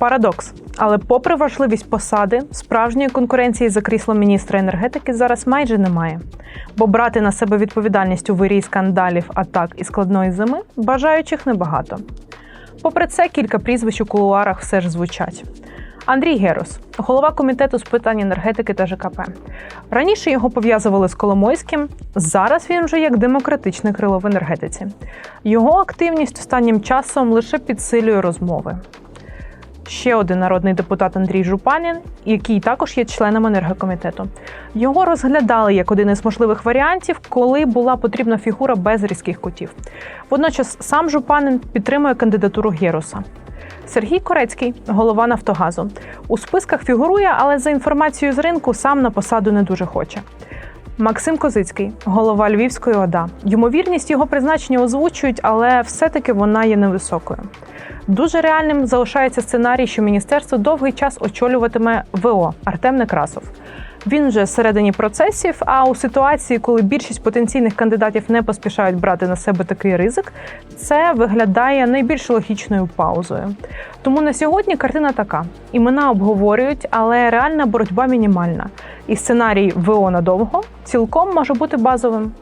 Парадокс. Але попри важливість посади, справжньої конкуренції за крісло міністра енергетики зараз майже немає. Бо брати на себе відповідальність у вирії скандалів, атак і складної зими бажаючих небагато. Попри це, кілька прізвищ у кулуарах все ж звучать. Андрій Герос, голова комітету з питань енергетики та ЖКП. Раніше його пов'язували з Коломойським. Зараз він вже як демократичне крило в енергетиці. Його активність останнім часом лише підсилює розмови. Ще один народний депутат Андрій Жупанін, який також є членом енергокомітету. Його розглядали як один із можливих варіантів, коли була потрібна фігура без різких кутів. Водночас сам Жупанин підтримує кандидатуру Геруса. Сергій Корецький, голова Нафтогазу, у списках фігурує, але за інформацією з ринку сам на посаду не дуже хоче. Максим Козицький, голова Львівської ОДА. Ймовірність його призначення озвучують, але все-таки вона є невисокою. Дуже реальним залишається сценарій, що міністерство довгий час очолюватиме ВО Артем Некрасов. Він вже всередині процесів. А у ситуації, коли більшість потенційних кандидатів не поспішають брати на себе такий ризик, це виглядає найбільш логічною паузою. Тому на сьогодні картина така: імена обговорюють, але реальна боротьба мінімальна. І сценарій ВО надовго цілком може бути базовим.